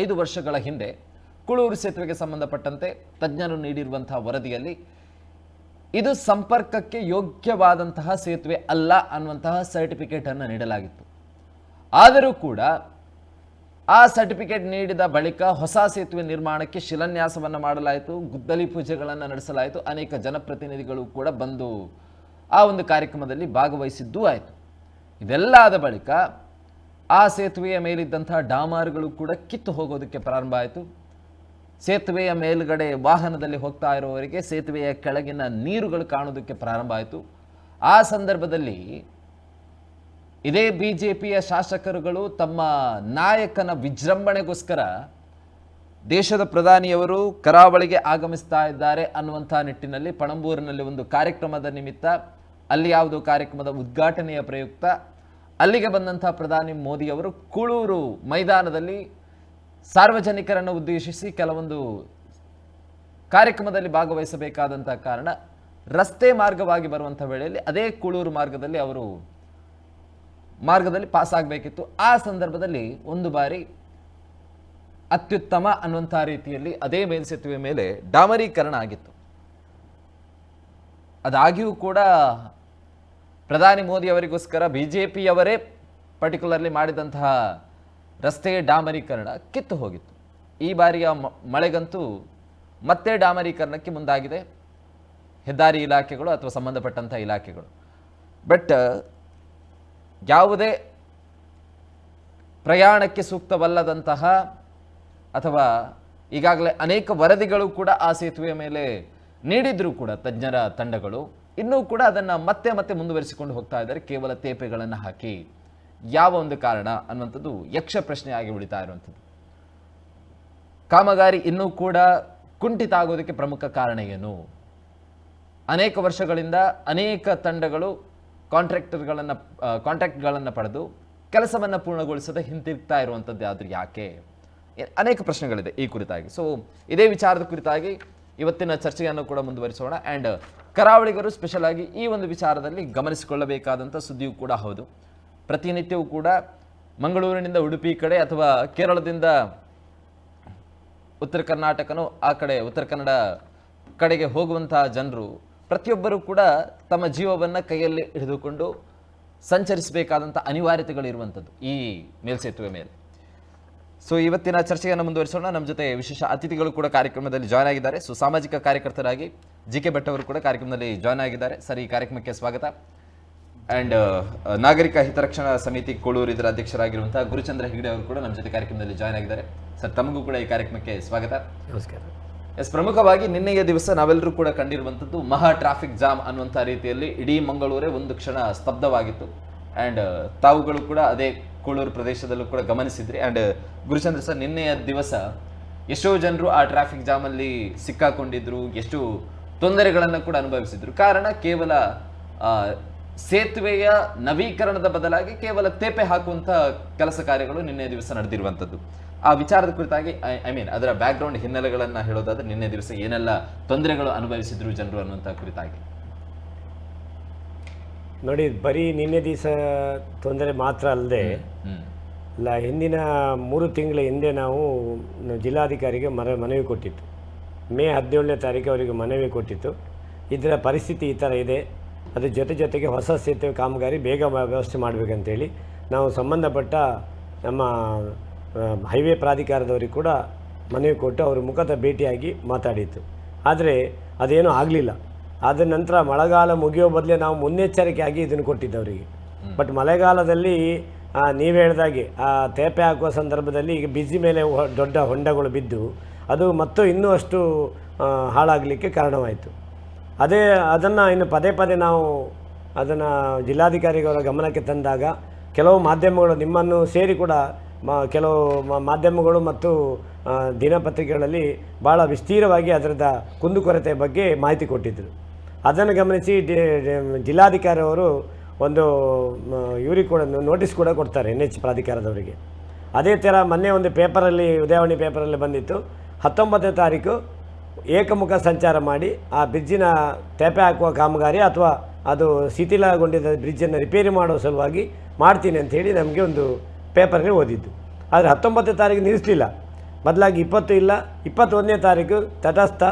ಐದು ವರ್ಷಗಳ ಹಿಂದೆ ಕುಳೂರು ಸೇತುವೆಗೆ ಸಂಬಂಧಪಟ್ಟಂತೆ ತಜ್ಞರು ನೀಡಿರುವಂತಹ ವರದಿಯಲ್ಲಿ ಇದು ಸಂಪರ್ಕಕ್ಕೆ ಯೋಗ್ಯವಾದಂತಹ ಸೇತುವೆ ಅಲ್ಲ ಅನ್ನುವಂತಹ ಸರ್ಟಿಫಿಕೇಟ್ ಅನ್ನು ನೀಡಲಾಗಿತ್ತು. ಆದರೂ ಕೂಡ ಆ ಸರ್ಟಿಫಿಕೇಟ್ ನೀಡಿದ ಬಳಿಕ ಹೊಸ ಸೇತುವೆ ನಿರ್ಮಾಣಕ್ಕೆ ಶಿಲಾನ್ಯಾಸವನ್ನು ಮಾಡಲಾಯಿತು, ಗುದ್ದಲಿ ಪೂಜೆಗಳನ್ನು ನಡೆಸಲಾಯಿತು, ಅನೇಕ ಜನಪ್ರತಿನಿಧಿಗಳು ಕೂಡ ಬಂದು ಆ ಒಂದು ಕಾರ್ಯಕ್ರಮದಲ್ಲಿ ಭಾಗವಹಿಸಿದ್ದೂ ಆಯಿತು. ಇದೆಲ್ಲ ಆದ ಬಳಿಕ ಆ ಸೇತುವೆಯ ಮೇಲಿದ್ದಂಥ ಡಾಮಾರುಗಳು ಕೂಡ ಕಿತ್ತು ಹೋಗೋದಕ್ಕೆ ಪ್ರಾರಂಭ ಆಯಿತು. ಸೇತುವೆಯ ಮೇಲುಗಡೆ ವಾಹನದಲ್ಲಿ ಹೋಗ್ತಾ ಇರುವವರಿಗೆ ಸೇತುವೆಯ ಕೆಳಗಿನ ನೀರುಗಳು ಕಾಣೋದಕ್ಕೆ ಪ್ರಾರಂಭ ಆಯಿತು. ಆ ಸಂದರ್ಭದಲ್ಲಿ ಇದೇ ಬಿ ಜೆ ಪಿಯ ಶಾಸಕರುಗಳು ತಮ್ಮ ನಾಯಕನ ವಿಜೃಂಭಣೆಗೋಸ್ಕರ ದೇಶದ ಪ್ರಧಾನಿಯವರು ಕರಾವಳಿಗೆ ಆಗಮಿಸ್ತಾ ಇದ್ದಾರೆ ಅನ್ನುವಂಥ ನಿಟ್ಟಿನಲ್ಲಿ ಪಣಂಬೂರಿನಲ್ಲಿ ಒಂದು ಕಾರ್ಯಕ್ರಮದ ನಿಮಿತ್ತ, ಅಲ್ಲಿ ಯಾವುದೋ ಕಾರ್ಯಕ್ರಮದ ಉದ್ಘಾಟನೆಯ ಪ್ರಯುಕ್ತ ಅಲ್ಲಿಗೆ ಬಂದಂಥ ಪ್ರಧಾನಿ ಮೋದಿಯವರು ಕುಳೂರು ಮೈದಾನದಲ್ಲಿ ಸಾರ್ವಜನಿಕರನ್ನು ಉದ್ದೇಶಿಸಿ ಕೆಲವೊಂದು ಕಾರ್ಯಕ್ರಮದಲ್ಲಿ ಭಾಗವಹಿಸಬೇಕಾದಂಥ ಕಾರಣ ರಸ್ತೆ ಮಾರ್ಗವಾಗಿ ಬರುವಂಥ ವೇಳೆಯಲ್ಲಿ ಅದೇ ಕುಳೂರು ಮಾರ್ಗದಲ್ಲಿ ಅವರು ಮಾರ್ಗದಲ್ಲಿ ಪಾಸ್ ಆಗಬೇಕಿತ್ತು. ಆ ಸಂದರ್ಭದಲ್ಲಿ ಒಂದು ಬಾರಿ ಅತ್ಯುತ್ತಮ ಅನ್ನುವಂಥ ರೀತಿಯಲ್ಲಿ ಅದೇ ಮೇಲ್ಸೇತುವೆ ಮೇಲೆ ಡಾಮರೀಕರಣ ಆಗಿತ್ತು. ಅದಾಗಿಯೂ ಕೂಡ ಪ್ರಧಾನಿ ಮೋದಿ ಅವರಿಗೋಸ್ಕರ ಬಿ ಜೆ ಪಿಯವರೇ ಪರ್ಟಿಕ್ಯುಲರ್ಲಿ ಮಾಡಿದಂತಹ ರಸ್ತೆ ಡಾಮರೀಕರಣ ಕಿತ್ತು ಹೋಗಿತ್ತು. ಈ ಬಾರಿಯ ಮಳೆಗಂತೂ ಮತ್ತೆ ಡಾಮರೀಕರಣಕ್ಕೆ ಮುಂದಾಗಿದೆ. ಹೆದ್ದಾರಿ ಇಲಾಖೆಗಳು ಅಥವಾ ಸಂಬಂಧಪಟ್ಟಂಥ ಇಲಾಖೆಗಳು. ಬಟ್, ಯಾವುದೇ ಪ್ರಯಾಣಕ್ಕೆ ಸೂಕ್ತವಲ್ಲದಂತಹ ಅಥವಾ ಈಗಾಗಲೇ ಅನೇಕ ವರದಿಗಳು ಕೂಡ ಆ ಸೇತುವೆಯ ಮೇಲೆ ನೀಡಿದರೂ ಕೂಡ ತಜ್ಞರ ತಂಡಗಳು ಇನ್ನೂ ಕೂಡ ಅದನ್ನು ಮತ್ತೆ ಮತ್ತೆ ಮುಂದುವರಿಸಿಕೊಂಡು ಹೋಗ್ತಾ ಇದ್ದಾರೆ. ಕೇವಲ ತೇಪೆಗಳನ್ನು ಹಾಕಿ. ಯಾವ ಒಂದು ಕಾರಣ ಅನ್ನುವಂಥದ್ದು ಯಕ್ಷ ಪ್ರಶ್ನೆಯಾಗಿ ಉಳಿತಾ ಇರುವಂಥದ್ದು. ಕಾಮಗಾರಿ ಇನ್ನೂ ಕೂಡ ಕುಂಠಿತ ಆಗೋದಕ್ಕೆ ಪ್ರಮುಖ ಕಾರಣ ಏನು? ಅನೇಕ ವರ್ಷಗಳಿಂದ ಅನೇಕ ತಂಡಗಳು ಕಾಂಟ್ರಾಕ್ಟರ್ಗಳನ್ನು ಕಾಂಟ್ರಾಕ್ಟ್ಗಳನ್ನು ಪಡೆದು ಕೆಲಸವನ್ನು ಪೂರ್ಣಗೊಳಿಸದೆ ಹಿಂತಿರುಗ್ತಾ ಇರುವಂಥದ್ದು ಆದರೂ ಯಾಕೆ? ಅನೇಕ ಪ್ರಶ್ನೆಗಳಿದೆ ಈ ಕುರಿತಾಗಿ. ಸೊ ಇದೇ ವಿಚಾರದ ಕುರಿತಾಗಿ ಇವತ್ತಿನ ಚರ್ಚೆಯನ್ನು ಕೂಡ ಮುಂದುವರಿಸೋಣ. ಆ್ಯಂಡ್ ಕರಾವಳಿಗರು ಸ್ಪೆಷಲ್ ಆಗಿ ಈ ಒಂದು ವಿಚಾರದಲ್ಲಿ ಗಮನಿಸಿಕೊಳ್ಳಬೇಕಾದಂಥ ಸುದ್ದಿಯೂ ಕೂಡ ಹೌದು. ಪ್ರತಿನಿತ್ಯವೂ ಕೂಡ ಮಂಗಳೂರಿನಿಂದ ಉಡುಪಿ ಕಡೆ ಅಥವಾ ಕೇರಳದಿಂದ ಉತ್ತರ ಕರ್ನಾಟಕನೂ ಆ ಕಡೆ, ಉತ್ತರ ಕನ್ನಡ ಕಡೆಗೆ ಹೋಗುವಂತಹ ಜನರು ಪ್ರತಿಯೊಬ್ಬರೂ ಕೂಡ ತಮ್ಮ ಜೀವವನ್ನು ಕೈಯಲ್ಲಿ ಹಿಡಿದುಕೊಂಡು ಸಂಚರಿಸಬೇಕಾದಂಥ ಅನಿವಾರ್ಯತೆಗಳಿರುವಂಥದ್ದು ಈ ಮೇಲ್ಸೇತುವೆ ಮೇಲೆ. ಸೊ ಇವತ್ತಿನ ಚರ್ಚೆಯನ್ನು ಮುಂದುವರಿಸೋಣ. ನಮ್ಮ ಜೊತೆ ವಿಶೇಷ ಅತಿಥಿಗಳು ಕೂಡ ಕಾರ್ಯಕ್ರಮದಲ್ಲಿ ಜಾಯ್ನ್ ಆಗಿದ್ದಾರೆ. ಸೊ ಸಾಮಾಜಿಕ ಕಾರ್ಯಕರ್ತರಾಗಿ ಜಿ ಕೆ ಭಟ್ ಅವರು ಕೂಡ ಕಾರ್ಯಕ್ರಮದಲ್ಲಿ ಜಾಯ್ನ್ ಆಗಿದ್ದಾರೆ. ಸರ್ ಈ ಕಾರ್ಯಕ್ರಮಕ್ಕೆ ಸ್ವಾಗತ. ಆ್ಯಂಡ್ ನಾಗರಿಕ ಹಿತರಕ್ಷಣಾ ಸಮಿತಿ ಕೋಳೂರು ಇದರ ಅಧ್ಯಕ್ಷರಾಗಿರುವಂತಹ ಗುರುಚಂದ್ರ ಹೆಗ್ಡೆ ಅವರು ಕೂಡ ನಮ್ಮ ಜೊತೆ ಕಾರ್ಯಕ್ರಮದಲ್ಲಿ ಜಾಯ್ನ್ ಆಗಿದ್ದಾರೆ. ಸರ್ ತಮಗೂ ಕೂಡ ಈ ಕಾರ್ಯಕ್ರಮಕ್ಕೆ ಸ್ವಾಗತ. ನಮಸ್ಕಾರ. ಎಸ್ ಪ್ರಮುಖವಾಗಿ ನಿನ್ನೆಯ ದಿವಸ ನಾವೆಲ್ಲರೂ ಕೂಡ ಕಂಡಿರುವಂಥದ್ದು ಮಹಾ ಟ್ರಾಫಿಕ್ ಜಾಮ್ ಅನ್ನುವಂಥ ರೀತಿಯಲ್ಲಿ ಇಡೀ ಮಂಗಳೂರೇ ಒಂದು ಕ್ಷಣ ಸ್ತಬ್ಧವಾಗಿತ್ತು. ಆ್ಯಂಡ್ ತಾವುಗಳು ಕೂಡ ಅದೇ ಕೋಳೂರು ಪ್ರದೇಶದಲ್ಲೂ ಕೂಡ ಗಮನಿಸಿದ್ರಿ. ಅಂಡ್ ಗುರುಚಂದ್ರ ಸರ್ ನಿನ್ನೆಯ ದಿವಸ ಎಷ್ಟೋ ಜನರು ಆ ಟ್ರಾಫಿಕ್ ಜಾಮಲ್ಲಿ ಸಿಕ್ಕಾಕೊಂಡಿದ್ರು. ಎಷ್ಟು ತೊಂದರೆಗಳನ್ನು ಕೂಡ ಅನುಭವಿಸಿದ್ರು. ಕಾರಣ ಕೇವಲ ಆ, ಸೇತುವೆಯ ನವೀಕರಣದ ಬದಲಾಗಿ ಕೇವಲ ತೇಪೆ ಹಾಕುವಂಥ ಕೆಲಸ ಕಾರ್ಯಗಳು ನಿನ್ನೆ ದಿವಸ ನಡೆದಿರುವಂಥದ್ದು ಆ ವಿಚಾರದ ಕುರಿತಾಗಿ ಐ ಮೀನ್ ಅದರ ಬ್ಯಾಕ್ಗ್ರೌಂಡ್ ಹಿನ್ನೆಲೆಗಳನ್ನು ಹೇಳೋದಾದ್ರೆ ನಿನ್ನೆ ದಿವಸ ಏನೆಲ್ಲ ತೊಂದರೆಗಳು ಅನುಭವಿಸಿದ್ರು ಜನರು ಅನ್ನುವಂಥ ಕುರಿತಾಗಿ. ನೋಡಿ ಬರೀ ನಿನ್ನೆ ದಿವಸ ತೊಂದರೆ ಮಾತ್ರ ಅಲ್ಲದೆ ಲ ಹಿಂದಿನ ಮೂರು ತಿಂಗಳ ಹಿಂದೆ ನಾವು ಜಿಲ್ಲಾಧಿಕಾರಿಗೆ ಮನ ಮನವಿ ಕೊಟ್ಟಿತ್ತು. ಮೇ ಹದಿನೇಳನೇ ತಾರೀಕು ಅವರಿಗೆ ಮನವಿ ಕೊಟ್ಟಿತ್ತು. ಇದರ ಪರಿಸ್ಥಿತಿ ಈ ಥರ ಇದೆ. ಅದ್ರ ಜೊತೆ ಜೊತೆಗೆ ಹೊಸ ಸೇತುವೆ ಕಾಮಗಾರಿ ಬೇಗ ವ್ಯವಸ್ಥೆ ಮಾಡಬೇಕಂತೇಳಿ ನಾವು ಸಂಬಂಧಪಟ್ಟ ನಮ್ಮ ಹೈವೇ ಪ್ರಾಧಿಕಾರದವರಿಗೆ ಕೂಡ ಮನವಿ ಕೊಟ್ಟು ಅವ್ರ ಮುಖದ ಭೇಟಿಯಾಗಿ ಮಾತಾಡಿತ್ತು. ಆದರೆ ಅದೇನೂ ಆಗಲಿಲ್ಲ. ಆದ ನಂತರ ಮಳೆಗಾಲ ಮುಗಿಯೋ ಬದಲೇ ನಾವು ಮುನ್ನೆಚ್ಚರಿಕೆಯಾಗಿ ಇದನ್ನು ಕೊಟ್ಟಿದ್ದವರಿಗೆ. ಬಟ್ ಮಳೆಗಾಲದಲ್ಲಿ ನೀವು ಹೇಳ್ದಾಗೆ, ಆ, ತೇಪೆ ಹಾಕುವ ಸಂದರ್ಭದಲ್ಲಿ ಈಗ ಬಿಸಿ ಮೇಲೆ ದೊಡ್ಡ ಹೊಂಡಗಳು ಬಿದ್ದು, ಅದು ಮತ್ತು ಇನ್ನೂ ಅಷ್ಟು ಹಾಳಾಗಲಿಕ್ಕೆ ಕಾರಣವಾಯಿತು. ಅದೇ, ಅದನ್ನು ಇನ್ನು ಪದೇ ಪದೇ ನಾವು ಅದನ್ನು ಜಿಲ್ಲಾಧಿಕಾರಿಗಳ ಗಮನಕ್ಕೆ ತಂದಾಗ, ಕೆಲವು ಮಾಧ್ಯಮಗಳು ನಿಮ್ಮನ್ನು ಸೇರಿ ಕೂಡ, ಮಾ, ಕೆಲವು ಮಾಧ್ಯಮಗಳು ಮತ್ತು ದಿನಪತ್ರಿಕೆಗಳಲ್ಲಿ ಭಾಳ ವಿಸ್ತೀರವಾಗಿ ಅದರದ ಕುಂದುಕೊರತೆ ಬಗ್ಗೆ ಮಾಹಿತಿ ಕೊಟ್ಟಿದ್ದರು ಅದನ್ನು ಗಮನಿಸಿ ಜಿಲ್ಲಾಧಿಕಾರಿಯವರು ಒಂದು ಇವ್ರಿಗೆ ಕೂಡ, ನೋಟಿಸ್ ಕೂಡ ಕೊಡ್ತಾರೆ ಎನ್ ಎಚ್ ಪ್ರಾಧಿಕಾರದವರಿಗೆ. ಅದೇ ಥರ ಮೊನ್ನೆ ಒಂದು ಪೇಪರಲ್ಲಿ, ಉದಯವಾಣಿ ಪೇಪರಲ್ಲಿ ಬಂದಿತ್ತು, ಹತ್ತೊಂಬತ್ತನೇ ತಾರೀಕು ಏಕಮುಖ ಸಂಚಾರ ಮಾಡಿ, ಆ ಬ್ರಿಡ್ಜಿನ ತೆಪೆ ಹಾಕುವ ಕಾಮಗಾರಿ ಅಥವಾ ಅದು ಶಿಥಿಲಗೊಂಡಿದ್ದ ಬ್ರಿಡ್ಜನ್ನು ರಿಪೇರಿ ಮಾಡೋ ಸಲುವಾಗಿ ಮಾಡ್ತೀನಿ ಅಂಥೇಳಿ ನಮಗೆ ಒಂದು ಪೇಪರಲ್ಲಿ ಓದಿದ್ದು. ಆದರೆ ಹತ್ತೊಂಬತ್ತನೇ ತಾರೀಕು ನಿಲ್ಲಿಸಲಿಲ್ಲ. ಬದಲಾಗಿ ಇಪ್ಪತ್ತು ಇಲ್ಲ, ಇಪ್ಪತ್ತೊಂದನೇ ತಾರೀಕು ತಟಸ್ಥ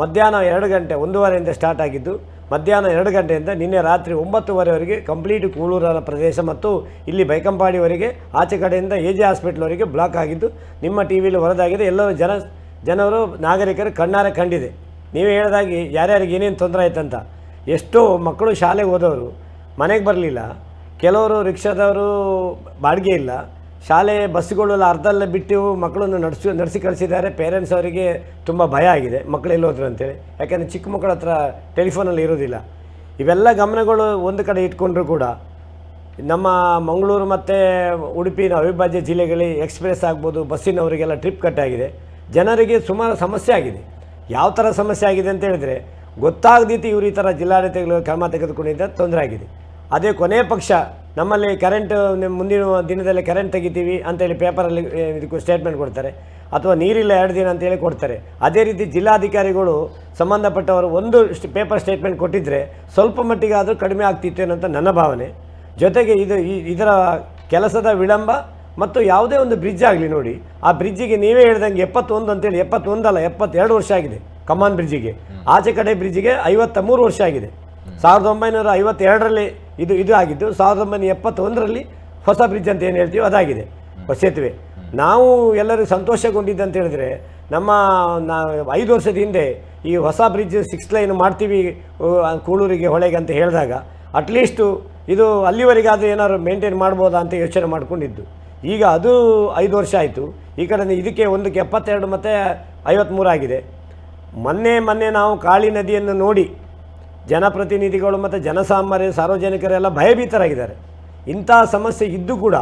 ಮಧ್ಯಾಹ್ನ ಎರಡು ಗಂಟೆ, ಒಂದೂವರೆಯಿಂದ ಸ್ಟಾರ್ಟ್ ಆಗಿದ್ದು ಮಧ್ಯಾಹ್ನ ಎರಡು ಗಂಟೆಯಿಂದ ನಿನ್ನೆ ರಾತ್ರಿ ಒಂಬತ್ತುವರೆವರೆಗೆ ಕಂಪ್ಲೀಟ್ ಕೂಳೂರನ ಪ್ರದೇಶ ಮತ್ತು ಇಲ್ಲಿ ಬೈಕಂಪಾಡಿವರೆಗೆ ಆಚೆ ಕಡೆಯಿಂದ ಎ ಜೆ ಹಾಸ್ಪಿಟ್ಲ್ವರೆಗೆ ಬ್ಲಾಕ್ ಆಗಿದ್ದು, ನಿಮ್ಮ ಟಿ ವಿಲಿ ಹೊರದಾಗಿದೆ. ಎಲ್ಲರೂ ಜನ, ಜನರು, ನಾಗರಿಕರು ಕಣ್ಣಾರೆ ಕಂಡಿದೆ. ನೀವೇ ಹೇಳಿದಾಗಿ ಯಾರ್ಯಾರಿಗೆ ಏನೇನು ತೊಂದರೆ ಆಯ್ತಂತ. ಎಷ್ಟೋ ಮಕ್ಕಳು ಶಾಲೆಗೆ ಹೋದವರು, ಮನೆಗೆ ಬರಲಿಲ್ಲ. ಕೆಲವರು ರಿಕ್ಷಾದವರು ಬಾಡಿಗೆ ಇಲ್ಲ. ಶಾಲೆ ಬಸ್ಸುಗಳೆಲ್ಲ ಅರ್ಧಲ್ಲೇ ಬಿಟ್ಟು ಮಕ್ಕಳನ್ನು ನಡೆಸಿ ನಡೆಸಿ ಕಳಿಸಿದ್ದಾರೆ. ಪೇರೆಂಟ್ಸ್ ಅವರಿಗೆ ತುಂಬ ಭಯ ಆಗಿದೆ. ಮಕ್ಕಳು ಎಲ್ಲೋದ್ರು ಅಂತೇಳಿ. ಯಾಕೆಂದರೆ ಚಿಕ್ಕ ಮಕ್ಕಳ ಹತ್ರ ಟೆಲಿಫೋನಲ್ಲಿ ಇರೋದಿಲ್ಲ ಇವೆಲ್ಲ ಗಮನಗಳು ಒಂದು ಕಡೆ ಇಟ್ಕೊಂಡ್ರು ಕೂಡ ನಮ್ಮ ಮಂಗಳೂರು ಮತ್ತು ಉಡುಪಿನ ಅವಿಭಾಜ್ಯ ಜಿಲ್ಲೆಗಳಲ್ಲಿ ಎಕ್ಸ್ಪ್ರೆಸ್ ಆಗ್ಬೋದು, ಬಸ್ಸಿನವರಿಗೆಲ್ಲ ಟ್ರಿಪ್ ಕಟ್ ಆಗಿದೆ. ಜನರಿಗೆ ಸುಮಾರು ಸಮಸ್ಯೆ ಆಗಿದೆ. ಯಾವ ಥರ ಸಮಸ್ಯೆ ಆಗಿದೆ ಅಂತ ಹೇಳಿದರೆ ಗೊತ್ತಾಗದಿತ್ತು ಇವರು ಈ ಥರ ಜಿಲ್ಲಾಡಳಿತಗಳು ಕ್ರಮ ತೆಗೆದುಕೊಂಡಿದ್ದ ತೊಂದರೆ ಆಗಿದೆ. ಅದೇ ಕೊನೆಯ ಪಕ್ಷ ನಮ್ಮಲ್ಲಿ ಕರೆಂಟ್ ಮುಂದಿನ ದಿನದಲ್ಲಿ ಕರೆಂಟ್ ತೆಗಿತೀವಿ ಅಂತೇಳಿ ಪೇಪರಲ್ಲಿ ಇದಕ್ಕೂ ಸ್ಟೇಟ್ಮೆಂಟ್ ಕೊಡ್ತಾರೆ. ಅಥವಾ ನೀರಿಲ್ಲ ಎರಡು ದಿನ ಅಂತೇಳಿ ಕೊಡ್ತಾರೆ. ಅದೇ ರೀತಿ ಜಿಲ್ಲಾಧಿಕಾರಿಗಳು ಸಂಬಂಧಪಟ್ಟವರು ಒಂದು ಪೇಪರ್ ಸ್ಟೇಟ್ಮೆಂಟ್ ಕೊಟ್ಟಿದ್ದರೆ ಸ್ವಲ್ಪ ಮಟ್ಟಿಗೆ ಆದರೂ ಕಡಿಮೆ ಆಗ್ತಿತ್ತು ಅನ್ನೋಂಥ ನನ್ನ ಭಾವನೆ. ಜೊತೆಗೆ ಇದು ಇದರ ಕೆಲಸದ ವಿಳಂಬ ಮತ್ತು ಯಾವುದೇ ಒಂದು ಬ್ರಿಡ್ಜ್ ಆಗಲಿ ನೋಡಿ ಆ ಬ್ರಿಡ್ಜಿಗೆ ನೀವೇ ಹೇಳ್ದಂಗೆ ಎಪ್ಪತ್ತೊಂದು ಅಂತೇಳಿ ಎಪ್ಪತ್ತೊಂದಲ್ಲ ಎಪ್ಪತ್ತೆರಡು ವರ್ಷ ಆಗಿದೆ. ಕಮಾನ್ ಬ್ರಿಡ್ಜಿಗೆ ಆಚೆ ಕಡೆ ಬ್ರಿಡ್ಜಿಗೆ ಐವತ್ತ ಮೂರು ವರ್ಷ ಆಗಿದೆ. ಸಾವಿರದ ಒಂಬೈನೂರ ಐವತ್ತೆರಡರಲ್ಲಿ ಇದು ಇದು ಆಗಿದ್ದು, ಸಾವಿರದ ಒಂಬೈನೂರ ಎಪ್ಪತ್ತೊಂದರಲ್ಲಿ ಹೊಸ ಬ್ರಿಡ್ಜ್ ಅಂತ ಏನು ಹೇಳ್ತೀವಿ ಅದಾಗಿದೆ. ಹೊಸ ಸೇತುವೆ ನಾವು ಎಲ್ಲರೂ ಸಂತೋಷಗೊಂಡಿದ್ದು ಅಂತ ಹೇಳಿದ್ರೆ, ನಮ್ಮ ನಾ ಐದು ವರ್ಷದ ಹಿಂದೆ ಈ ಹೊಸ ಬ್ರಿಡ್ಜ್ ಸಿಕ್ಸ್ ಲೈನ್ ಮಾಡ್ತೀವಿ ಕೂಳೂರಿಗೆ ಹೊಳೆಗೆ ಅಂತ ಹೇಳಿದಾಗ ಅಟ್ಲೀಸ್ಟು ಇದು ಅಲ್ಲಿವರೆಗಾದರೂ ಏನಾದ್ರು ಮೇಂಟೈನ್ ಮಾಡ್ಬೋದಾ ಅಂತ ಯೋಚನೆ ಮಾಡಿಕೊಂಡಿದ್ದು. ಈಗ ಅದು ಐದು ವರ್ಷ ಆಯಿತು. ಈ ಕಡೆ ಇದಕ್ಕೆ ಒಂದಕ್ಕೆ ಎಪ್ಪತ್ತೆರಡು ಮತ್ತು ಐವತ್ತ್ಮೂರು ಆಗಿದೆ. ಮೊನ್ನೆ ಮೊನ್ನೆ ನಾವು ಕಾಳಿ ನದಿಯನ್ನು ನೋಡಿ ಜನಪ್ರತಿನಿಧಿಗಳು ಮತ್ತು ಜನಸಾಮಾನ್ಯ ಸಾರ್ವಜನಿಕರೆಲ್ಲ ಭಯಭೀತರಾಗಿದ್ದಾರೆ. ಇಂಥ ಸಮಸ್ಯೆ ಇದ್ದು ಕೂಡ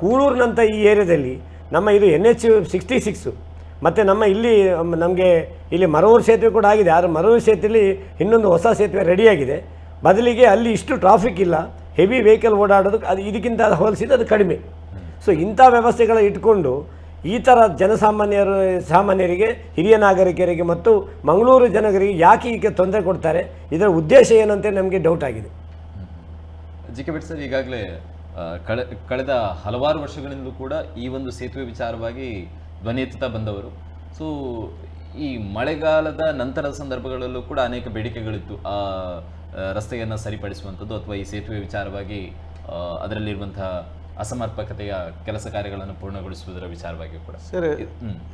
ಕೂಳೂರಿನಂಥ ಈ ಏರಿಯಾದಲ್ಲಿ ನಮ್ಮ ಇದು ಎನ್ ಎಚ್ ಸಿಕ್ಸ್ಟಿ ಸಿಕ್ಸು ಮತ್ತು ನಮ್ಮ ಇಲ್ಲಿ, ನಮಗೆ ಇಲ್ಲಿ ಮರವೂರು ಸೇತುವೆ ಕೂಡ ಆಗಿದೆ. ಆದರೆ ಮರವೂರು ಸೇತುವೆಯಲ್ಲಿ ಇನ್ನೊಂದು ಹೊಸ ಸೇತುವೆ ರೆಡಿಯಾಗಿದೆ ಬದಲಿಗೆ ಅಲ್ಲಿ ಇಷ್ಟು ಟ್ರಾಫಿಕ್ ಇಲ್ಲ. ಹೆವಿ ವೆಹಿಕಲ್ ಓಡಾಡೋದು ಅದು ಇದಕ್ಕಿಂತ ಹೋಲಿಸಿದ್ರೆ ಅದು ಕಡಿಮೆ. ಸೊ ಇಂಥ ವ್ಯವಸ್ಥೆಗಳ ಇಟ್ಕೊಂಡು ಈ ಥರ ಜನಸಾಮಾನ್ಯರು, ಸಾಮಾನ್ಯರಿಗೆ, ಹಿರಿಯ ನಾಗರಿಕರಿಗೆ ಮತ್ತು ಮಂಗಳೂರು ಜನಗರಿಗೆ ಯಾಕೆ ಈಗ ತೊಂದರೆ ಕೊಡ್ತಾರೆ? ಇದರ ಉದ್ದೇಶ ಏನಂತ ನಮಗೆ ಡೌಟ್ ಆಗಿದೆ. ಜಿ ಕೆ ಸರ್ ಈಗಾಗಲೇ ಕಳೆ, ಕಳೆದ ಹಲವಾರು ವರ್ಷಗಳಿಂದಲೂ ಕೂಡ ಈ ಒಂದು ಸೇತುವೆ ವಿಚಾರವಾಗಿ ಧ್ವನಿ ಎತ್ತುತ್ತಾ ಬಂದವರು. ಸೊ ಈ ಮಳೆಗಾಲದ ನಂತರದ ಸಂದರ್ಭಗಳಲ್ಲೂ ಕೂಡ ಅನೇಕ ಬೇಡಿಕೆಗಳಿತ್ತು. ಆ ರಸ್ತೆಯನ್ನು ಸರಿಪಡಿಸುವಂಥದ್ದು ಅಥವಾ ಈ ಸೇತುವೆ ವಿಚಾರವಾಗಿ ಅದರಲ್ಲಿರುವಂತಹ ಅಸಮರ್ಪಕತೆಯ ಕೆಲಸ ಕಾರ್ಯಗಳನ್ನು ಪೂರ್ಣಗೊಳಿಸುವುದರ ವಿಚಾರವಾಗಿ ಕೂಡ. ಸರ್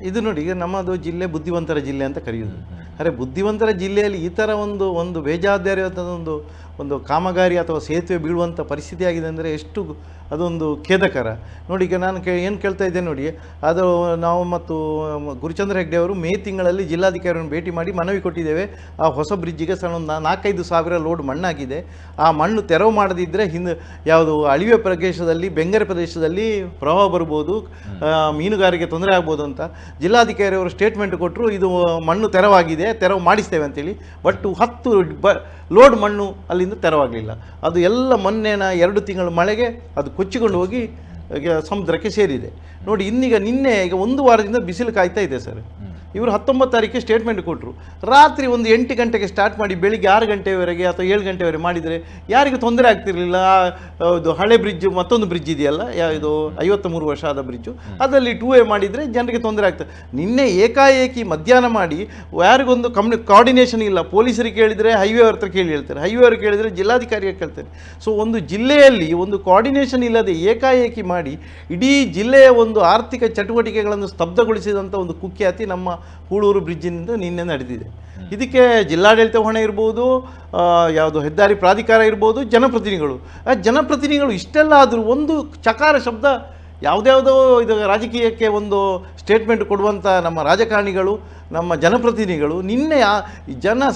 ಇದು ನೋಡಿ ಈಗ ನಮ್ಮದು ಜಿಲ್ಲೆ ಬುದ್ಧಿವಂತರ ಜಿಲ್ಲೆ ಅಂತ ಕರೆಯುವುದು ಅರೆ ಬುದ್ಧಿವಂತರ ಜಿಲ್ಲೆಯಲ್ಲಿ ಈ ಥರ ಒಂದು ಒಂದು ಬೇಜವಾಬ್ದಾರಿಯಾದ ಒಂದು ಒಂದು ಕಾಮಗಾರಿ ಅಥವಾ ಸೇತುವೆ ಬೀಳುವಂಥ ಪರಿಸ್ಥಿತಿ ಆಗಿದೆ ಅಂದರೆ ಎಷ್ಟು ಅದೊಂದು ಖೇದಕರ. ನೋಡಿ ಈಗ ನಾನು ಕೇ, ಏನು ಕೇಳ್ತಾ ಇದ್ದೆ ನೋಡಿ, ಅದು ನಾವು ಮತ್ತು ಗುರುಚಂದ್ರ ಹೆಗ್ಡೆ ಅವರು ಮೇ ತಿಂಗಳಲ್ಲಿ ಜಿಲ್ಲಾಧಿಕಾರಿಯನ್ನು ಭೇಟಿ ಮಾಡಿ ಮನವಿ ಕೊಟ್ಟಿದ್ದೇವೆ. ಆ ಹೊಸ ಬ್ರಿಡ್ಜಿಗೆ ಸಣ್ಣ ಒಂದು ನಾಲ್ಕೈದು ಸಾವಿರ ಲೋಡ್ ಮಣ್ಣಾಗಿದೆ. ಆ ಮಣ್ಣು ತೆರವು ಮಾಡದಿದ್ದರೆ ಹಿಂದೆ ಯಾವುದು ಅಳಿವೆ ಪ್ರದೇಶದಲ್ಲಿ, ಬೆಂಗರೆ ಪ್ರದೇಶದಲ್ಲಿ ಪ್ರವಾಹ ಬರ್ಬೋದು ಮೀನುಗಾರಿಕೆ ತೊಂದರೆ ಆಗ್ಬೋದು ಅಂತ. ಜಿಲ್ಲಾಧಿಕಾರಿಯವರು ಸ್ಟೇಟ್ಮೆಂಟ್ ಕೊಟ್ಟರು, ಇದು ಮಣ್ಣು ತೆರವಾಗಿದೆ, ತೆರವು ಮಾಡಿಸ್ತೇವೆ ಅಂತೇಳಿ. ಬಟ್ ಹತ್ತು ಬ, ಲೋಡ್ ಮಣ್ಣು ಅಲ್ಲಿಂದ ತೆರವಾಗಲಿಲ್ಲ. ಅದು ಎಲ್ಲ ಮೊನ್ನೆನ ಎರಡು ತಿಂಗಳ ಮಳೆಗೆ ಅದು ಕೊಚ್ಚಿಕೊಂಡು ಹೋಗಿ ಸಮುದ್ರಕ್ಕೆ ಸೇರಿದೆ. ನೋಡಿ, ಇನ್ನೀಗ ನಿನ್ನೆ ಈಗ ಒಂದು ವಾರದಿಂದ ಬಿಸಿಲು ಕಾಯ್ತಾ ಇದೆ ಸರ್. ಇವರು ಹತ್ತೊಂಬತ್ತು ತಾರೀಕಿಗೆ ಸ್ಟೇಟ್ಮೆಂಟ್ ಕೊಟ್ಟರು ರಾತ್ರಿ ಒಂದು ಎಂಟು ಗಂಟೆಗೆ ಸ್ಟಾರ್ಟ್ ಮಾಡಿ, ಬೆಳಿಗ್ಗೆ ಆರು ಗಂಟೆವರೆಗೆ ಅಥವಾ ಏಳು ಗಂಟೆವರೆಗೆ ಮಾಡಿದರೆ ಯಾರಿಗೂ ತೊಂದರೆ ಆಗ್ತಿರಲಿಲ್ಲ. ಇದು ಹಳೆ ಬ್ರಿಡ್ಜ್ ಮತ್ತೊಂದು ಬ್ರಿಡ್ಜ್ ಇದೆಯಲ್ಲ ಇದು ಐವತ್ತ ಮೂರು ವರ್ಷ ಆದ ಬ್ರಿಡ್ಜು ಅದರಲ್ಲಿ ಟೂ ವೇ ಮಾಡಿದರೆ ಜನರಿಗೆ ತೊಂದರೆ ಆಗ್ತದೆ. ನಿನ್ನೆ ಏಕಾಏಕಿ ಮಧ್ಯಾಹ್ನ ಮಾಡಿ, ಯಾರಿಗೊಂದು ಕಮ್ಯು ಕೋರ್ಡಿನೇಷನ್ ಇಲ್ಲ. ಪೊಲೀಸರಿಗೆ ಕೇಳಿದರೆ ಹೈವೇ ಅವ್ರ ಹತ್ರ ಕೇಳಿ ಹೇಳ್ತಾರೆ. ಹೈವೇ ಅವ್ರು ಕೇಳಿದರೆ ಜಿಲ್ಲಾಧಿಕಾರಿಗೆ ಕೇಳ್ತಾರೆ. ಸೊ ಒಂದು ಜಿಲ್ಲೆಯಲ್ಲಿ ಒಂದು ಕೋರ್ಡಿನೇಷನ್ ಇಲ್ಲದೆ ಏಕಾಏಕಿ ಮಾಡಿ, ಇಡೀ ಜಿಲ್ಲೆಯ ಒಂದು ಆರ್ಥಿಕ ಚಟುವಟಿಕೆಗಳನ್ನು ಸ್ತಬ್ಧಗೊಳಿಸಿದಂಥ ಒಂದು ಕುಖ್ಯಾತಿ ನಮ್ಮ ಹೂಳೂರು ಬ್ರಿಡ್ಜಿನಿಂದ ನಿನ್ನೆ ನಡೆದಿದೆ. ಇದಕ್ಕೆ ಜಿಲ್ಲಾಡಳಿತ ಹೊಣೆ ಇರ್ಬೋದು ಯಾವುದು ಹೆದ್ದಾರಿ ಪ್ರಾಧಿಕಾರ ಇರ್ಬೋದು ಜನಪ್ರತಿನಿಧಿಗಳು. ಆ ಜನಪ್ರತಿನಿಧಿಗಳು ಇಷ್ಟೆಲ್ಲ ಆದರೂ ಒಂದು ಚಕಾರ ಶಬ್ದ ಯಾವುದ್ಯಾವುದೋ ಇದು ರಾಜಕೀಯಕ್ಕೆ ಒಂದು ಸ್ಟೇಟ್ಮೆಂಟ್ ಕೊಡುವಂಥ ನಮ್ಮ ರಾಜಕಾರಣಿಗಳು ನಮ್ಮ ಜನಪ್ರತಿನಿಧಿಗಳು ನಿನ್ನೆ ಜನ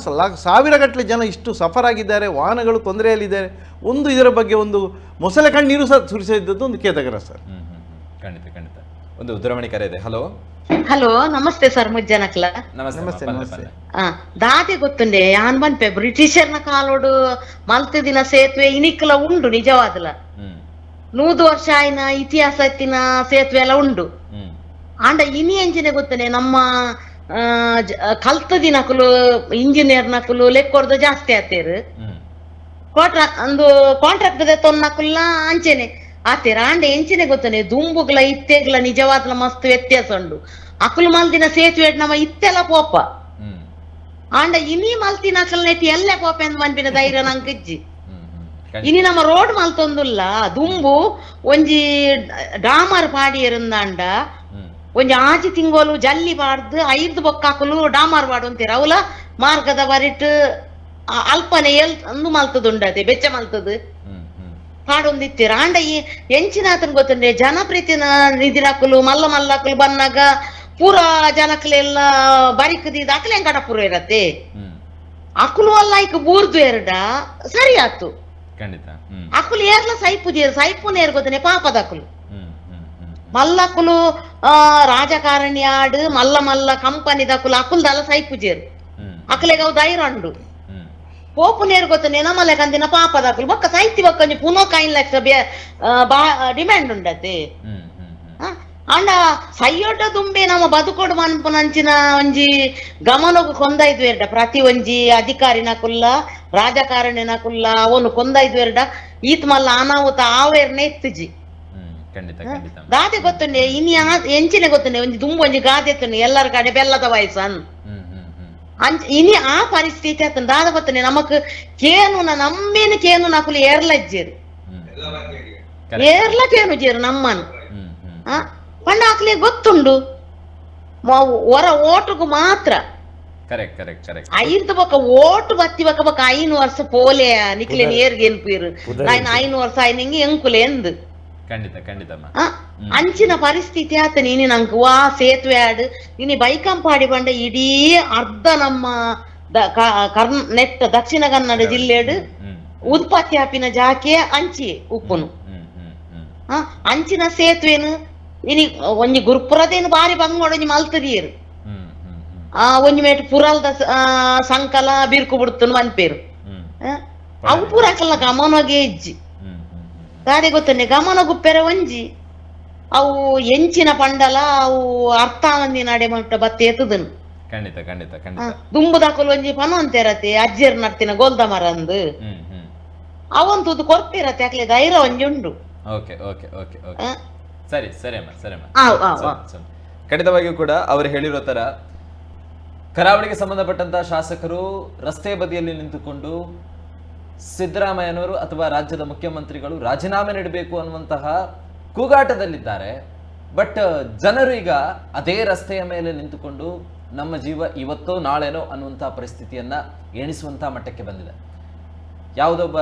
ಸಾವಿರಗಟ್ಟಲೆ ಜನ ಇಷ್ಟು ಸಫರ್ ಆಗಿದ್ದಾರೆ ವಾಹನಗಳು ತೊಂದರೆಯಲ್ಲಿದ್ದಾರೆ ಒಂದು ಇದರ ಬಗ್ಗೆ ಒಂದು ಮೊಸಳೆ ಕಣ್ಣೀರು ಸಹ ಸುರಿಸಿದ್ದದ್ದು ಒಂದು ಕೇತಗರ ಸರ್. ಖಂಡಿತ ಖಂಡಿತ. ಒಂದು ದೂರವಾಣಿ ಕರೆ ಇದೆ. ಹಲೋ ಹಲೋ ನಮಸ್ತೆ ಸರ್ ಮುಜ್ಜನಕ್ಲ. ನಮಸ್ತೆ ನಮಸ್ತೆ, ದಾದಿ ಗೊತ್ತುಂಡೆ ಯಾನ್ ಬನ್ಪೆ ಬ್ರಿಟಿಷರ್ನ ಕಾಲೋಡು ಮಲ್ತ ದಿನ ಸೇತುವೆ ಇನಿಕ್ಲ ಉಂಡು ನಿಜವಾದಲ. ನೂದು ವರ್ಷ ಆಯ್ನ ಇತಿಹಾಸ ಎತ್ತಿನ ಸೇತುವೆ ಎಲ್ಲ ಉಂಡು. ಆಂಡ ಇನಿ ಎಂಜಿನೆ ಗೊತ್ತನೆ ನಮ್ಮ ಕಲ್ತ ದಿನಕುಲು ಇಂಜಿನಿಯರ್ ನಕುಲು ಲೆಕ್ಕೋರ್ದು ಜಾಸ್ತಿ ಆತೇರು. ಕೋಟ ಕಾಂಟ್ರಾ ಒಂದು ಕಾಂಟ್ರಾಕ್ಟ್ ತೊನ್ನಕುಲ್ಲ ಅಂಚೆನೆ. ಆತೇರ ಆಂಡ ಎಂಚಿನೆ ಗೊತ್ತನೆ ದುಂಬುಗ್ಲ ಇತ್ತೆಗ್ಲ ನಿಜವಾದ ಮಸ್ತ್ ವ್ಯತ್ಯಾಸ ಉಂಡು ಅಕುಲು ಮಲ್ದಿನ ಸೇತುವೆ ನಮ್ಮ ಇತ್ತೆಲ್ಲ ಪೋಪ. ಆಂಡ ಇನಿ ಮಲ್ತಿನ ಅಕಲ್ನ ನೆಟ್ಟಿ ಎಲ್ಲೇ ಪೋಪ ಎಂದು ಮನ್ಪಿನ ಧೈರ್ಯ ನಂಗೆ ಇಜ್ಜಿ. ಹ್ಮ್ ಹ್ಮ್ ಖಂಡಿತ. ಇನಿ ನಮ್ಮ ರೋಡ್ ಮಲ್ತೊಂದುಲ್ಲ ದುಂಬು ಒಂಜಿ ಡಾಮರ್ ಪಾಡಿ ಇರಂದಾಂಡ ಹ್ಮ್. ಒಂಜಿ ಆಜಿ ತಿಂಗೋಲು ಜಲ್ಲಿ ಪಾಡ್ದು ಐದು ಬೊಕ್ಕಾಕಲು ಡಾಮರ್ ಪಾಡು ಅಂತೀರ ಅವಲ ಮಾರ್ಗದ ಬರಿಟ್ ಆ- ಅಲ್ಪನೆ ಎಲ್ ಅಂದು ಮಲ್ತದುಂಡತೆ ಬೆಚ್ಚ ಮಲ್ತದು. ಹ್ಮ್ ಹ್ಮ್ ಪಾಡೊಂದಿತ್ತೀರ ಆಂಡ ಈ ಎಂಚಿನಾತನ್ ಗೊತ್ತಂದ್ರೆ ಜನಪ್ರೀತಿನ ನಿಧಿರಾಕುಲು ಮಲ್ಲ ಮಲ್ಲಾಕುಲು ಬನ್ನಾಗ ಪೂರ ಜನಕ್ಲೆಲ್ಲ ಬರಿಕದಿ ಅಕ್ಲೆ ಕಡ ಪೂರ ಇರತ್ತೆ ಹ್ಮ್ ಅಕುಲು ಅಲ್ಲ ಐಕ್ ಬೂರ್ದು ಎರಡ ಸರಿ ಆತು ಖಂಡಿತ ಹ್ಮ್ ಅಕುಲು ಏರ್ಲ ಸೈಪು ಜೇರು ಸೈಪು ನೇರ್ ಗೊತ್ತನೆ ಪಾಪದ ಅಕುಲು ಹ್ಮ್ ಹ್ಮ್ ಹ್ಮ್ ಮಲ್ಲಕುಲು ಆ ರಾಜಕಾರಣಿ ಆಡು ಮಲ್ಲ ಮಲ್ಲ ಕಂಪನಿ ದಕುಲು ಅಕುಲ್ ದಲ ನಮ್ಮಲೆ ಕಂದಿನ ಪಾಪದ ಅಕುಲು ಬೊಕ್ಕ ಸೈತಿ ಬೊಕ್ಕ ಪುನಃ ಕೈನ್ ಲಕ್ಷ ಬಾ ಡಿಮ್ಯಾಂಡ್ ಉಂಡತೆ ಅಂಡ ಸೈಯೊಡ್ಡ ದುಂಬೆ ನಮ್ಮ ಬದುಕೋಡು ಮನ್ಪುನಂಚಿನ ಒಂಜಿ ಗಮನಗು ಕೊಂದೈದು ಎರಡ ಪ್ರತಿ ಒಂಜಿ ಅಧಿಕಾರಿನ ಕುಲ್ಲ ರಾಜಕಾರಣಿನಕುಲ್ಲ ಅವನು ಒನ್ ಎರಡ ಈತ್ ಮಲ್ಲ ಅನಾಹುತ ಆವೇರ್ನೆ ಖಂಡಿತ ಗಾದೆ ಗೊತ್ತುಂಡೆ ಇನಿ ಎಂಚಿನ ಗೊತ್ತುಂಡೆ ಒಂಜಿ ದುಂಬು ಒಂಜಿ ಗಾದೆ ಎಲ್ಲರ ಕಡೆ ಬೆಲ್ಲದ ವಯಸ್ಸನ್ ಹ್ಮ್ ಹ್ಮ್ ಹ್ಮ್ ಅಂಚ ಇನಿ ಆ ಪರಿಸ್ಥಿತಿ ಆತನ ದಾದ ಗೊತ್ತುಂಡೆ ನಮಕ್ ಕೇನು ನಮ್ಮೇನು ಕೇನು ನಕುಲು ಏರ್ಲಜ್ಜೇರು ಹ್ಮ್ ಏರ್ಲ ಕೇನು ಜೇರು ನಮ್ಮನು ಹ್ಮ್ ಹ್ಮ್ ಆ ಪಂಡ ಆಕ್ಲೆ ಗೊತ್ತುಂಡು ಮ- ಹೊರ ಓಟುಗು ಮಾತ್ರ ಕರೆಕ್ಟ್ ಕರೆಕ್ಟ್ ಕರೆಕ್ಟ್ ಐದು ಬೊಕ ಓಟು ಬತ್ತಿ ಬೊಕ ಬೊಕ ಐನು ವರ್ಷ ಪೋಲೆ ನಿಕ್ಲೆ ನೇರ್ಗೆ ಎನ್ಪೀರು ಪುದರ್ ನಾನು ಐನು ವರ್ಷ ಐನಿಂಗೆ ಅಂಚಿನ ಪರಿಸ್ಥಿತಿ ಆತ ನೀನು ನಂಗೆ ವಾ ಸೇತುವೆ ಆಡು. ನೀನಿ ಬೈಕಂಪಾಡಿ ಬಂಡ ಇಡೀ ಅರ್ಧ ನಮ್ಮ ಕರ್ನ ನೆಟ್ಟ ದಕ್ಷಿಣ ಕನ್ನಡ ಜಿಲ್ಲೆಡು ಉತ್ಪತ್ತಿ ಆಪಿನ ಜಾಕೆ ಅಂಚಿ ಉಪ್ಪುನು. ಆ, ಅಂಚಿನ ಸೇತುವೆನು ಇನಿ ಒಂಜಿ ಗುರುಪುರದೇನು ಬಾರಿ ಬಂಗೋಡ ಒಂಜಿ ಹ್ಮ್ ಆ ಒಂಜಿ ಮೇಟ್ ಪುರಲ್ದ ಸಂಕಲ ಬಿರ್ಕು ಬಿಡ್ತನು ಅನ್ಪೇರು ಅವು ಪೂರ ಕಲ್ಲ ಗಮನಗೆ ಇಜ್ಜಿ. ದಾರಿ ಗೊತ್ತನೆ ಗಮನ ಗುಪ್ಪೆರ ಒಂಜಿ. ಅವು ಎಂಚಿನ ಪಂಡಲ ಅವು ಅರ್ಥ ಮಂದಿ ನಡೆ ಮಟ್ಟ ಬತ್ತೆ ಎತ್ತದನು. ಖಂಡಿತ ಖಂಡಿತ ಖಂಡಿತ. ದುಂಬುದಾಕಲು ಒಂಜಿ ಪನು ಅಂತೆರತೆ ಅಜ್ಜರ್ ನಡ್ತಿನ ಗೋಲ್ದ ಮರ ಅಂದು ಅವಂತದ್ದು ಕೊರ್ಪಿರತ್ತೆ ಅಕ್ಲೆ ಧೈರ್ಯ ಒಂಜಿ ಉಂಡು ಓಕೆ ಓಕೆ ಓಕೆ. ಓಕೆ ಸರಿ ಸರಿ ಅಮ್ಮ ಸರಿ ಅಮ್ಮ. ಖಂಡಿತವಾಗಿಯೂ ಕೂಡ ಅವರು ಹೇಳಿರೋ ತರ ಕರಾವಳಿಗೆ ಸಂಬಂಧಪಟ್ಟಂತಹ ಶಾಸಕರು ರಸ್ತೆ ಬದಿಯಲ್ಲಿ ನಿಂತುಕೊಂಡು ಸಿದ್ದರಾಮಯ್ಯನವರು ಅಥವಾ ರಾಜ್ಯದ ಮುಖ್ಯಮಂತ್ರಿಗಳು ರಾಜೀನಾಮೆ ನೀಡಬೇಕು ಅನ್ನುವಂತಹ ಕೂಗಾಟದಲ್ಲಿದ್ದಾರೆ. ಬಟ್ ಜನರು ಈಗ ಅದೇ ರಸ್ತೆಯ ಮೇಲೆ ನಿಂತುಕೊಂಡು ನಮ್ಮ ಜೀವ ಇವತ್ತೋ ನಾಳೆನೋ ಅನ್ನುವಂಥ ಪರಿಸ್ಥಿತಿಯನ್ನ ಎಣಿಸುವಂಥ ಮಟ್ಟಕ್ಕೆ ಬಂದಿದೆ. ಯಾವುದೊಬ್ಬ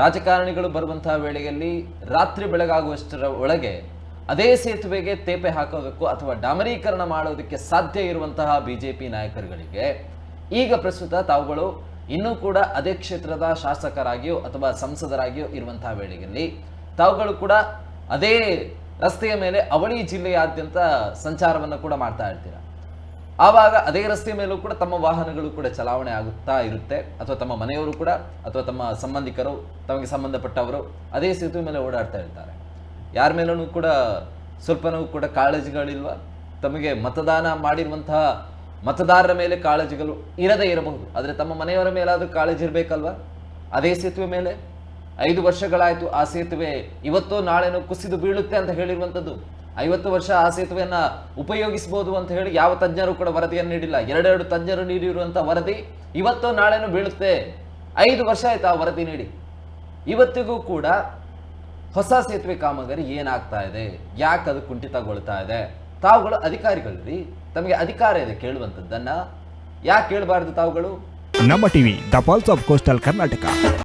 ರಾಜಕಾರಣಿಗಳು ಬರುವಂತಹ ವೇಳೆಯಲ್ಲಿ ರಾತ್ರಿ ಬೆಳಗಾಗುವಷ್ಟರ ಒಳಗೆ ಅದೇ ಸೇತುವೆಗೆ ತೇಪೆ ಹಾಕೋದಕ್ಕೂ ಅಥವಾ ಡಾಮರೀಕರಣ ಮಾಡೋದಕ್ಕೆ ಸಾಧ್ಯ ಇರುವಂತಹ ಬಿಜೆಪಿ ನಾಯಕರುಗಳಿಗೆ ಈಗ ಪ್ರಸ್ತುತ ತಾವುಗಳು ಇನ್ನೂ ಕೂಡ ಅದೇ ಕ್ಷೇತ್ರದ ಶಾಸಕರಾಗಿಯೋ ಅಥವಾ ಸಂಸದರಾಗಿಯೋ ಇರುವಂತಹ ವೇಳೆಯಲ್ಲಿ ತಾವುಗಳು ಕೂಡ ಅದೇ ರಸ್ತೆಯ ಮೇಲೆ ಅವಳಿ ಜಿಲ್ಲೆಯಾದ್ಯಂತ ಸಂಚಾರವನ್ನು ಕೂಡ ಮಾಡ್ತಾ ಇರ್ತೀರ. ಆವಾಗ ಅದೇ ರಸ್ತೆ ಮೇಲೂ ಕೂಡ ತಮ್ಮ ವಾಹನಗಳು ಕೂಡ ಚಲಾವಣೆ ಆಗುತ್ತಾ ಇರುತ್ತೆ. ಅಥವಾ ತಮ್ಮ ಮನೆಯವರು ಕೂಡ, ಅಥವಾ ತಮ್ಮ ಸಂಬಂಧಿಕರು, ತಮಗೆ ಸಂಬಂಧಪಟ್ಟವರು ಅದೇ ಸೇತುವೆ ಮೇಲೆ ಓಡಾಡ್ತಾ ಇರ್ತಾರೆ. ಯಾರ ಮೇಲೂ ಕೂಡ ಸ್ವಲ್ಪನೂ ಕೂಡ ಕಾಳಜಿಗಳಿಲ್ವ? ತಮಗೆ ಮತದಾನ ಮಾಡಿರುವಂತಹ ಮತದಾರರ ಮೇಲೆ ಕಾಳಜಿಗಳು ಇರದೇ ಇರಬಹುದು. ಆದರೆ ತಮ್ಮ ಮನೆಯವರ ಮೇಲಾದರೂ ಕಾಳಜಿ ಇರಬೇಕಲ್ವಾ? ಅದೇ ಸೇತುವೆ ಮೇಲೆ? ಐದು ವರ್ಷಗಳಾಯ್ತು ಆ ಸೇತುವೆ ಇವತ್ತೋ ನಾಳೆನೋ ಕುಸಿದು ಬೀಳುತ್ತೆ ಅಂತ ಹೇಳಿರುವಂಥದ್ದು. ಐವತ್ತು ವರ್ಷ ಆ ಸೇತುವೆಯನ್ನ ಉಪಯೋಗಿಸಬಹುದು ಅಂತ ಹೇಳಿ ಯಾವ ತಜ್ಞರು ಕೂಡ ವರದಿಯನ್ನು ನೀಡಿಲ್ಲ. ಎರಡೆರಡು ತಜ್ಞರು ನೀಡಿರುವಂತಹ ವರದಿ ಇವತ್ತೋ ನಾಳೆನೂ ಬೀಳುತ್ತೆ. ಐದು ವರ್ಷ ಆಯ್ತು ಆ ವರದಿ ನೀಡಿ. ಇವತ್ತಿಗೂ ಕೂಡ ಹೊಸ ಸೇತುವೆ ಕಾಮಗಾರಿ ಏನಾಗ್ತಾ ಇದೆ? ಯಾಕೆ ಅದು ಕುಂಠಿತಗೊಳ್ತಾ ಇದೆ? ತಾವುಗಳು ಅಧಿಕಾರಿಗಳು ತಮಗೆ ಅಧಿಕಾರ ಇದೆ ಕೇಳುವಂತದ್ದನ್ನ ಯಾಕೆ ಕೇಳಬಾರ್ದು ತಾವುಗಳು? ನಮ್ಮ TV, the of coastal Karnataka.